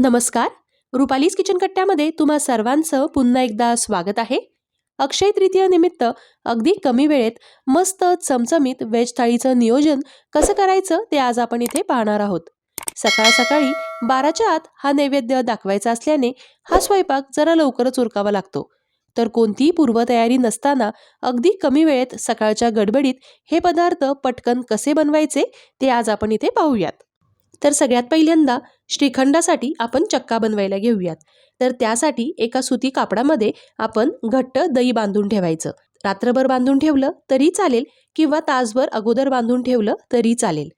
नमस्कार. रुपालीज किचन कट्ट्यामध्ये तुम्हा सर्वांचं पुन्हा एकदा स्वागत आहे. अक्षय तृतीय निमित्त अगदी कमी वेळेत मस्त चमचमीत व्हेज थाळीचं नियोजन कसं करायचं ते आज आपण इथे पाहणार आहोत. सकाळ सकाळी बाराच्या आत हा नैवेद्य दाखवायचा असल्याने हा स्वयंपाक जरा लवकरच उरकावा लागतो. तर कोणतीही पूर्वतयारी नसताना अगदी कमी वेळेत सकाळच्या गडबडीत हे पदार्थ पटकन कसे बनवायचे ते आज आपण इथे पाहूयात. तर सगळ्यात पहिल्यांदा श्रीखंडासाठी आपण चक्का बनवायला घेऊयात. तर त्यासाठी एका सुती कापडामध्ये आपण घट्ट दही बांधून ठेवायचं. रात्रभर बांधून ठेवलं तरी चालेल किंवा तासभर अगोदर बांधून ठेवलं तरी चालेल.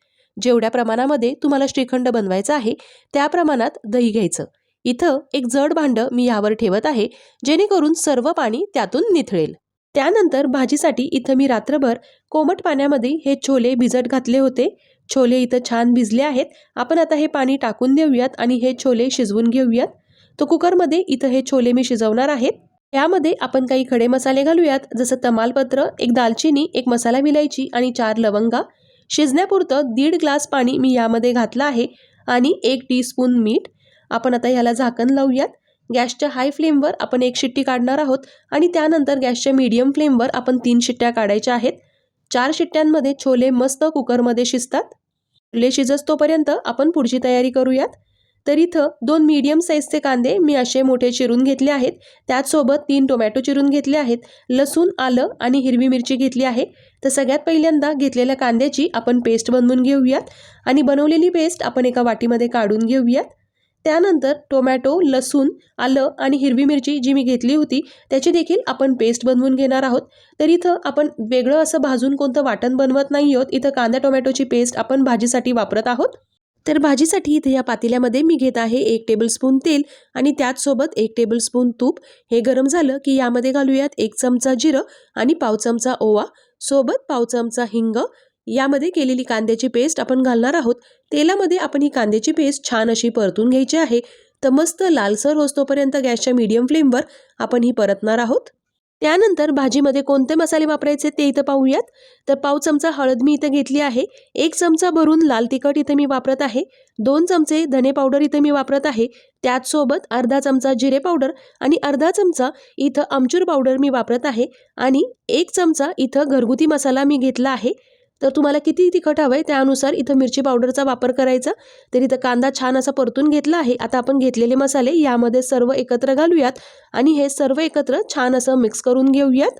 जेवढ्या प्रमाणामध्ये तुम्हाला श्रीखंड बनवायचं आहे त्या प्रमाणात दही घ्यायचं. इथं एक जड भांडं मी यावर ठेवत आहे जेणेकरून सर्व पाणी त्यातून निथळेल. त्यानंतर भाजीसाठी इथं मी रात्रभर कोमट पाण्यामध्ये हे छोले भिजत घातले होते. छोले इथं छान भिजले आहेत. आपण आता हे पाणी टाकून देऊयात आणि हे छोले शिजवून घेऊयात. तर कुकरमध्ये इथं हे छोले मी शिजवणार आहेत यामध्ये आपण काही खडे मसाले घालूयात. जसं तमालपत्र एक दालचिनी एक मसाला विलायची आणि चार लवंगा. शिजण्यापुरतं दीड ग्लास पाणी मी यामध्ये घातलं आहे आणि एक टीस्पून मीठ. आपण आता ह्याला झाकण लावूयात. गॅसच्या हाय फ्लेमवर आपण एक शिट्टी काढणार आहोत आणि त्यानंतर गॅसच्या मीडियम फ्लेमवर आपण तीन शिट्ट्या काढायच्या आहेत. चार शिट्ट्यांमध्ये छोले मस्त कुकरमध्ये शिजतात. छोले शिजस्तोपर्यंत आपण पुढची तयारी करूयात. तर इथं दोन मीडियम साईजचे कांदे मी असे मोठे चिरून घेतले आहेत. त्याचसोबत तीन टोमॅटो चिरून घेतले आहेत. लसूण आलं आणि हिरवी मिरची घेतली आहे. तर सगळ्यात पहिल्यांदा घेतलेल्या कांद्याची आपण पेस्ट बनवून घेऊयात. आणि बनवलेली पेस्ट आपण एका वाटीमध्ये काढून घेऊयात. त्यानंतर टोमॅटो लसूण आलं आणि हिरवी मिरची जी मी घेतली होती त्याची देखील आपण पेस्ट बनवून घेणार आहोत. तर इथं आपण वेगळं असं भाजून कोणतं वाटण बनवत नाही आहोत. इथं कांदा टोमॅटोची पेस्ट आपण भाजीसाठी वापरत आहोत. तर भाजीसाठी इथे या पातेल्यामध्ये मी घेत आहे एक टेबलस्पून तेल आणि त्याचसोबत एक टेबलस्पून तूप. हे गरम झालं की यामध्ये घालूयात एक चमचा जिरं आणि पाव चमचा ओवा. सोबत पाव चमचा हिंग यामध्ये केलेली कांद्याची पेस्ट आपण घालणार आहोत. तेलामध्ये आपण ही कांद्याची पेस्ट छान अशी परतून घ्यायची आहे. तर मस्त लालसर होतोपर्यंत गॅसच्या मीडियम फ्लेमवर आपण ही परतणार आहोत. त्यानंतर भाजीमध्ये कोणते मसाले वापरायचे ते इथं पाहूयात. तर पाव चमचा हळद मी इथं घेतली आहे. एक चमचा भरून लाल तिखट इथं मी वापरत आहे. दोन चमचे धने पावडर इथं मी वापरत आहे. त्याचसोबत अर्धा चमचा जिरे पावडर आणि अर्धा चमचा इथं आमचूर पावडर मी वापरत आहे. आणि एक चमचा इथं घरगुती मसाला मी घेतला आहे. तर तुम्हाला किती तिखट हवं आहे त्यानुसार इथं मिरची पावडरचा वापर करायचा. तर इथं कांदा छान असा परतून घेतला आहे. आता आपण घेतलेले मसाले यामध्ये सर्व एकत्र घालूयात आणि हे सर्व एकत्र छान असं मिक्स करून घेऊयात.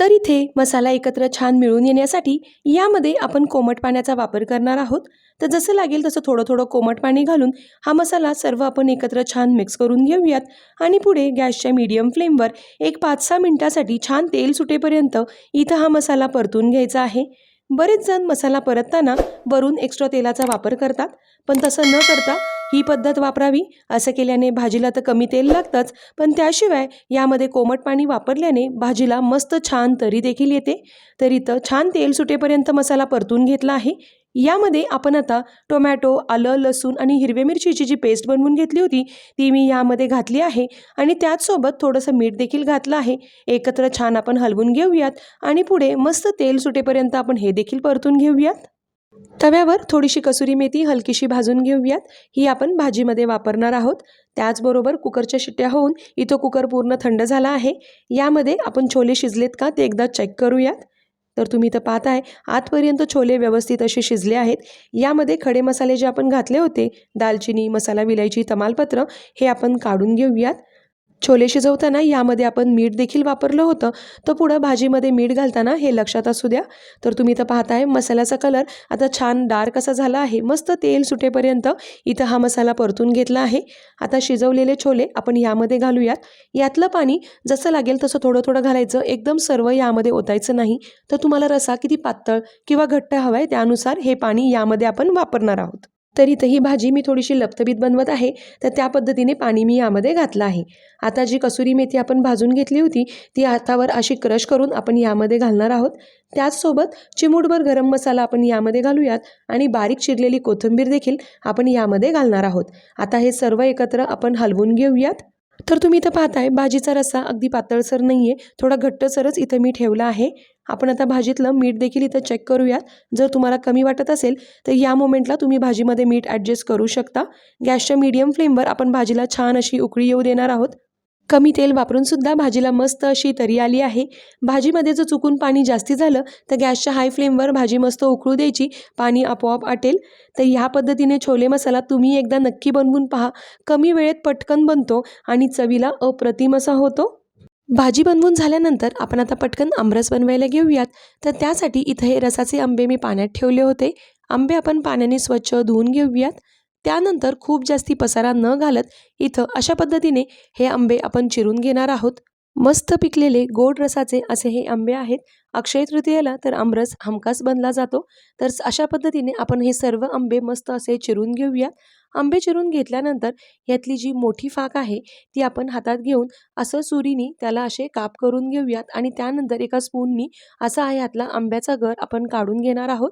तर इथे मसाला एकत्र छान मिळून येण्यासाठी यामध्ये आपण कोमट पाण्याचा वापर करणार आहोत. तर जसं लागेल तसं थोडं थोडं कोमट पाणी घालून हा मसाला सर्व आपण एकत्र छान मिक्स करून घेऊयात. आणि पुढे गॅसच्या मीडियम फ्लेमवर एक पाच सहा मिनटासाठी छान तेल सुटेपर्यंत इथं हा मसाला परतून घ्यायचा आहे. बरेच जण मसाला परतताना वरून एक्स्ट्रा तेलाचा वापर करतात पण तसं न करता ही पद्धत वापरावी. असं केल्याने भाजीला तर कमी तेल लागतंच पण त्याशिवाय यामध्ये कोमट पाणी वापरल्याने भाजीला मस्त छान तरी देखील येते. तर इथं छान तेल सुटेपर्यंत मसाला परतून घेतला आहे. यामध्ये आपण आता टोमॅटो आलं लसूण आणि हिरव्या मिरचीची जी पेस्ट बनवून घेतली होती ती मी यामध्ये घातली आहे आणि त्याचसोबत थोडंसं मीठ देखील घातलं आहे. एकत्र छान आपण हलवून घेऊयात आणि पुढे मस्त तेल सुटेपर्यंत आपण हे देखील परतून घेऊयात. तव्यावर थोडीशी कसुरी मेथी हलकीशी भाजून घेऊयात. ही आपण भाजीमध्ये वापरणार आहोत. त्याचबरोबर कुकरच्या शिट्ट्या होऊन इथं कुकर पूर्ण थंड झाला आहे. यामध्ये आपण छोले शिजलेत का ते एकदा चेक करूयात. तर तुम्ही इथं पाहताय आतपर्यंत छोले व्यवस्थित असे शिजले आहेत. यामध्ये खडे मसाले जे आपण घातले होते दालचिनी मसाला विलायची तमालपत्र हे आपण काढून घेऊयात. छोले शिजवताना यामध्ये आपण मीठ देखील वापरलं होतं. तर पुढं भाजीमध्ये मीठ घालताना हे लक्षात असू द्या. तर तुम्ही इथं पाहताय मसाल्याचा कलर आता छान डार्क असा झाला आहे? मस्त तेल सुटेपर्यंत इथं हा मसाला परतून घेतला आहे. आता शिजवलेले छोले आपण यामध्ये घालूयात. यातलं पाणी जसं लागेल तसं थोडं थोडं घालायचं. एकदम सर्व यामध्ये ओतायचं नाही. तर तुम्हाला रसा किती पातळ किंवा घट्ट हवा आहे त्यानुसार हे पाणी यामध्ये आपण वापरणार आहोत. तर इथं ही भाजी मी थोडीशी लपतबीत बनवत आहे तर त्या पद्धतीने पाणी मी यामध्ये घातलं आहे. आता जी कसुरी मेथी आपण भाजून घेतली होती ती हातावर अशी क्रश करून आपण यामध्ये घालणार आहोत. त्याचसोबत चिमूटभर गरम मसाला आपण यामध्ये घालूयात आणि बारीक चिरलेली कोथिंबीर देखील आपण यामध्ये घालणार आहोत. आता हे सर्व एकत्र आपण हलवून घेऊयात. तर तुम्ही इथं पाहताय भाजीचा रस्सा अगदी पातळसर नाही आहे थोडा घट्टसरच इथं मी ठेवला आहे. आपण आता भाजीतलं मीठ देखील इथं चेक करूयात. जर तुम्हाला कमी वाटत असेल तर या मोमेंटला तुम्ही भाजीमध्ये मीठ ॲडजस्ट करू शकता. गॅसच्या मीडियम फ्लेमवर आपण भाजीला छान अशी उकळी येऊ देणार आहोत. कमी तेल वापरून सुद्धा भाजीला मस्त अशी तरी आली आहे. भाजीमध्ये जर चुकून पाणी जास्ती झालं तर गॅसच्या हाय फ्लेमवर भाजी मस्त उकळू द्यायची. पाणी आपोआप आटेल. तर ह्या पद्धतीने छोले मसाला तुम्ही एकदा नक्की बनवून पहा. कमी वेळेत पटकन बनतो आणि चवीला अप्रतिम असा होतो. भाजी बनवून झाल्यानंतर आपण आता पटकन आमरस बनवायला घेऊयात. तर त्यासाठी इथं हे रसाचे आंबे मी पाण्यात ठेवले होते. आंबे आपण पाण्याने स्वच्छ धुवून घेऊयात. त्यानंतर खूप जास्ती पसारा न घालत इथं अशा पद्धतीने हे आंबे आपण चिरून घेणार आहोत. मस्त पिकलेले गोड रसाचे असे हे आंबे आहेत. अक्षय तृतीयेला तर आमरस हमखास बनला जातो. तर अशा पद्धतीने आपण हे सर्व आंबे मस्त असे चिरून घेऊयात. आंबे चिरून घेतल्यानंतर यातली जी मोठी फाक आहे ती आपण हातात घेऊन असं सुरीनी त्याला असे काप करून घेऊयात आणि त्यानंतर एका स्पूननी असा आहे यातला आंब्याचा गर आपण काढून घेणार आहोत.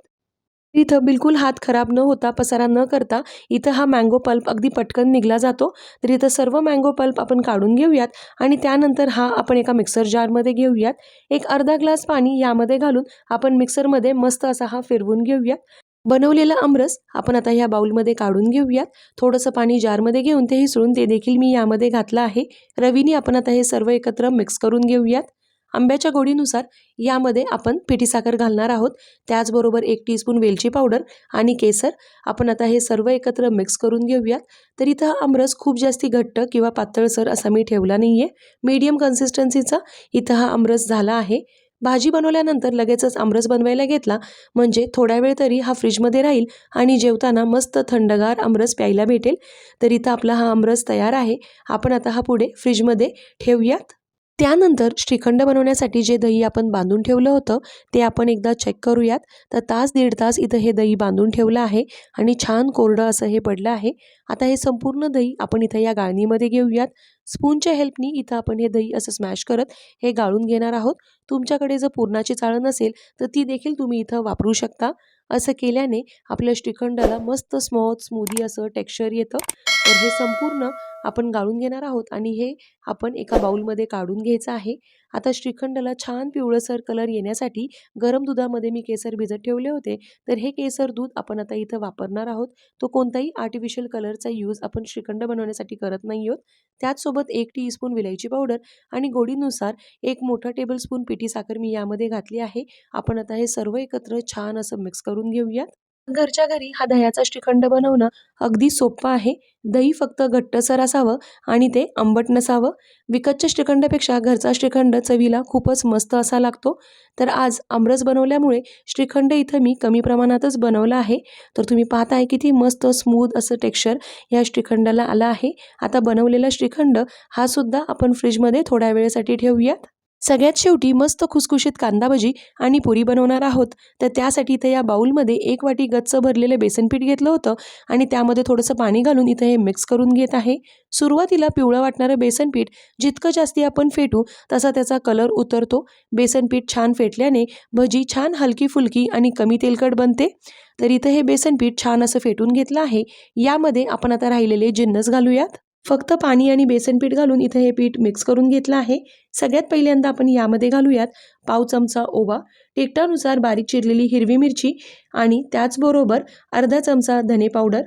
इथं बिलकुल हात खराब न होता पसारा न करता इथं हा मँगो पल्प अगदी पटकन निघला जातो. तर इथं सर्व मँगो पल्प आपण काढून घेऊयात आणि त्यानंतर हा आपण एका मिक्सर जारमध्ये घेऊयात. एक अर्धा ग्लास पाणी यामध्ये घालून आपण मिक्सरमध्ये मस्त असा हा फिरवून घेऊयात. बनवलेला आमरस आपण आता ह्या बाउलमध्ये काढून घेऊयात. थोडंसं पाणी जारमध्ये घेऊन ते हिसळून ते देखील मी यामध्ये घातलं आहे. रवीने आपण आता हे सर्व एकत्र मिक्स करून घेऊयात. आंब्याच्या गोडीनुसार यामध्ये आपण पिठी साखर घालणार आहोत. त्याचबरोबर एक टीस्पून वेलची पावडर आणि केसर. आपण आता हे सर्व एकत्र मिक्स करून घेऊयात. तर इथं हा आमरस खूप जास्ती घट्ट किंवा पातळसर असा मी ठेवला नाही आहे मीडियम कन्सिस्टन्सीचा इथं हा आमरस झाला आहे. भाजी बनवल्यानंतर लगेचच आमरस बनवायला घेतला. म्हणजे थोड्या वेळ तरी हा फ्रीजमध्ये राहील आणि जेवताना मस्त थंडगार आमरस प्यायला भेटेल. तर इथं आपला हा आमरस तयार आहे. आपण आता हा पुढे फ्रीजमध्ये ठेवूयात. त्यानंतर श्रीखंड बनवण्यासाठी जे दही आपण बांधून ठेवलं होतं ते आपण एकदा चेक करूयात. तर तास दीड तास इथं हे दही बांधून ठेवलं आहे आणि छान कोरडं असं हे पडलं आहे. आता हे संपूर्ण दही आपण इथं या गाळणीमध्ये घेऊयात. स्पूनच्या हेल्पनी इथं आपण हे दही असं स्मॅश करत हे गाळून घेणार आहोत. तुमच्याकडे जर पूर्णाची चाळण नसेल तर ती देखील तुम्ही इथं वापरू शकता. असं केल्याने आपल्या श्रीखंडाला मस्त स्मॉथ स्मूदी असं टेक्स्चर येतं. तर हे संपूर्ण आपण गाळून घेणार आहोत आणि हे आपण एका बाउलमध्ये काढून घ्यायचं आहे. आता श्रीखंडला छान पिवळसर कलर येण्यासाठी गरम दुधामध्ये मी केसर भिजत ठेवले होते. तर हे केसर दूध आपण आता इथं वापरणार आहोत. तो कोणताही आर्टिफिशियल कलरचा यूज आपण श्रीखंड बनवण्यासाठी करत नाही आहोत. त्याचसोबत एक टीस्पून विलायची पावडर आणि गोडीनुसार एक मोठा टेबलस्पून पिठी साखर मी यामध्ये घातली आहे. आपण आता हे सर्व एकत्र छान असं मिक्स करून घेऊयात. घरच्या घरी हा दह्याचा श्रीखंड बनवणं अगदी सोपं आहे. दही फक्त घट्टसर असावं आणि ते आंबट नसावं. विकतच्या श्रीखंडापेक्षा घरचा श्रीखंड चवीला खूपच मस्त असा लागतो. तर आज आमरस बनवल्यामुळे श्रीखंड इथं मी कमी प्रमाणातच बनवला आहे. तर तुम्ही पाहताय किती मस्त स्मूद असं टेक्स्चर या श्रीखंडाला आलं आहे. आता बनवलेला श्रीखंड हा सुद्धा आपण फ्रीजमध्ये थोड्या वेळेसाठी ठेवूयात. सगळ्यात शेवटी मस्त खुसखुशीत कांदा भजी आणि पुरी बनवणार आहोत. तर त्यासाठी इथं या बाऊलमध्ये एक वाटी गच्च भरलेलं बेसनपीठ घेतलं होतं आणि त्यामध्ये थोडंसं पाणी घालून इथं हे मिक्स करून घेत आहे. सुरुवातीला पिवळं वाटणारं बेसनपीठ जितकं जास्ती आपण फेटू तसा त्याचा कलर उतरतो. बेसनपीठ छान फेटल्याने भजी छान हलकी फुलकी आणि कमी तेलकट बनते. तर इथं हे बेसनपीठ छान असं फेटून घेतलं आहे. यामध्ये आपण आता राहिलेले जिन्नस घालूयात. फक्त पाणी आणि बेसन पीठ घालून इथं हे पीठ मिक्स करून घेतलं आहे. सगळ्यात पहिल्यांदा आपण यामध्ये घालूयात पाव चमचा ओवा टिकटानुसार बारीक चिरलेली हिरवी मिरची आणि त्याचबरोबर अर्धा चमचा धने पावडर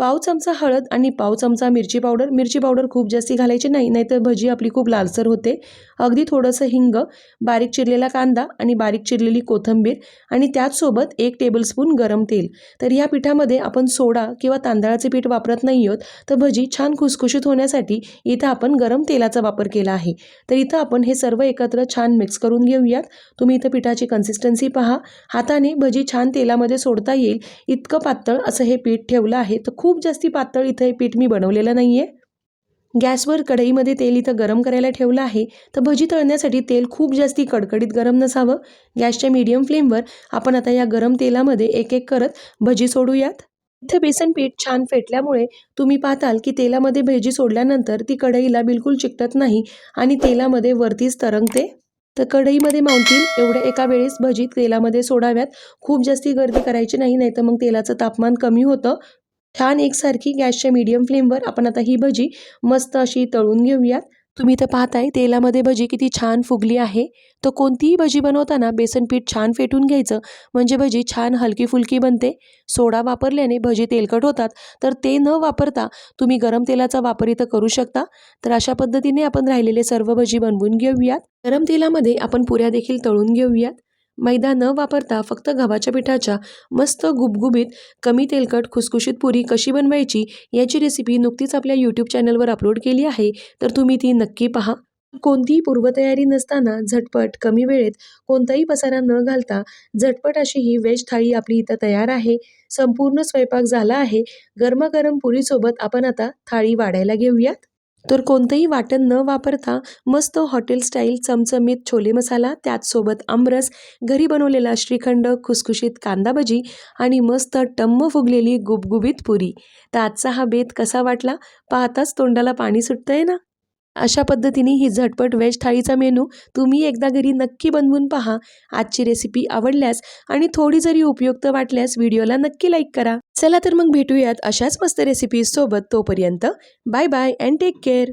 पाव चमचा हळद आणि पाव चमचा मिरची पावडर. मिरची पावडर खूप जास्ती घालायची नाही नाहीतर भजी आपली खूप लालसर होते. अगदी थोडंसं हिंग बारीक चिरलेला कांदा आणि बारीक चिरलेली कोथिंबीर आणि त्याचसोबत एक टेबलस्पून गरम तेल. तर या पिठामध्ये आपण सोडा किंवा तांदळाचे पीठ वापरत नाही आहोत तर भजी छान खुसखुशीत होण्यासाठी इथं आपण गरम तेलाचा वापर केला आहे. तर इथं आपण हे सर्व एकत्र छान मिक्स करून घेऊयात. तुम्ही इथं पिठाची कन्सिस्टन्सी पहा. हाताने भजी छान तेलामध्ये सोडता येईल. इतकं पातळ असं हे पीठ ठेवलं आहे तर खूप खूप जास्ती पातळ इथं हे पीठ मी बनवलेलं नाही आहे गॅसवर कढईमध्ये तेल इथं गरम करायला ठेवलं आहे. तर भजी तळण्यासाठी तेल खूप जास्ती कडकडीत गरम नसावं. गॅसच्या मीडियम फ्लेमवर आपण आता या गरम तेलामध्ये एक एक करत भजी सोडूयात. इथं बेसन पीठ छान फेटल्यामुळे तुम्ही पाहताल की तेलामध्ये भजी सोडल्यानंतर ती कढईला बिलकुल चिकटत नाही आणि तेलामध्ये वरतीच तरंगते. तर कढईमध्ये मावतील एवढ्या एका वेळेस भजी तेलामध्ये सोडाव्यात. खूप जास्ती गर्दी करायची नाही नाही तर मग तेलाचं तापमान कमी होतं. छान एकसारखी गॅसच्या मीडियम फ्लेमवर आपण आता ही भजी मस्त अशी तळून घेऊयात. तुम्ही तर पाहताय तेलामध्ये भजी किती छान फुगली आहे. तर कोणतीही भजी बनवताना बेसन पीठ छान फेटून घ्यायचं. म्हणजे भजी छान हलकी फुलकी बनते. सोडा वापरल्याने भजी तेलकट होतात. तर ते न वापरता तुम्ही गरम तेलाचा वापर इथं करू शकता. तर अशा पद्धतीने आपण राहिलेले सर्व भजी बनवून घेऊयात. गरम तेलामध्ये आपण पुऱ्या देखील तळून घेऊयात. मैदा न वापरता फक्त गव्हाच्या पिठाच्या मस्त गुबगुबीत कमी तेलकट खुसखुशीत पुरी कशी बनवायची याची रेसिपी नुकतीच आपल्या यूट्यूब चॅनलवर अपलोड केली आहे. तर तुम्ही ती नक्की पहा. कोणतीही पूर्वतयारी नसताना झटपट कमी वेळेत कोणताही पसारा न घालता झटपट अशी ही व्हेज थाळी आपली इथं तयार आहे. संपूर्ण स्वयंपाक झाला आहे. गरमागरम पुरीसोबत आपण आता थाळी वाढायला घेऊयात. तर कोणतंही वाटण न वापरता मस्त हॉटेल स्टाईल चमचमीत छोले मसाला त्याचसोबत आमरस घरी बनवलेला श्रीखंड खुसखुशीत कांदा भजी आणि मस्त टम्म फुगलेली गुबगुबीत पुरी. तर आजचा हा बेत कसा वाटला? पाहताच तोंडाला पाणी सुटतंय ना? अशा पद्धतीने ही झटपट व्हेज थाळीचा मेनू तुम्ही एकदा घरी नक्की बनवून पहा. आजची रेसिपी आवडल्यास आणि थोडी जरी उपयुक्त वाटल्यास व्हिडिओला नक्की लाईक करा. चला तर मग भेटूयात अशाच मस्त रेसिपीज सोबत तोपर्यंत bye bye and take care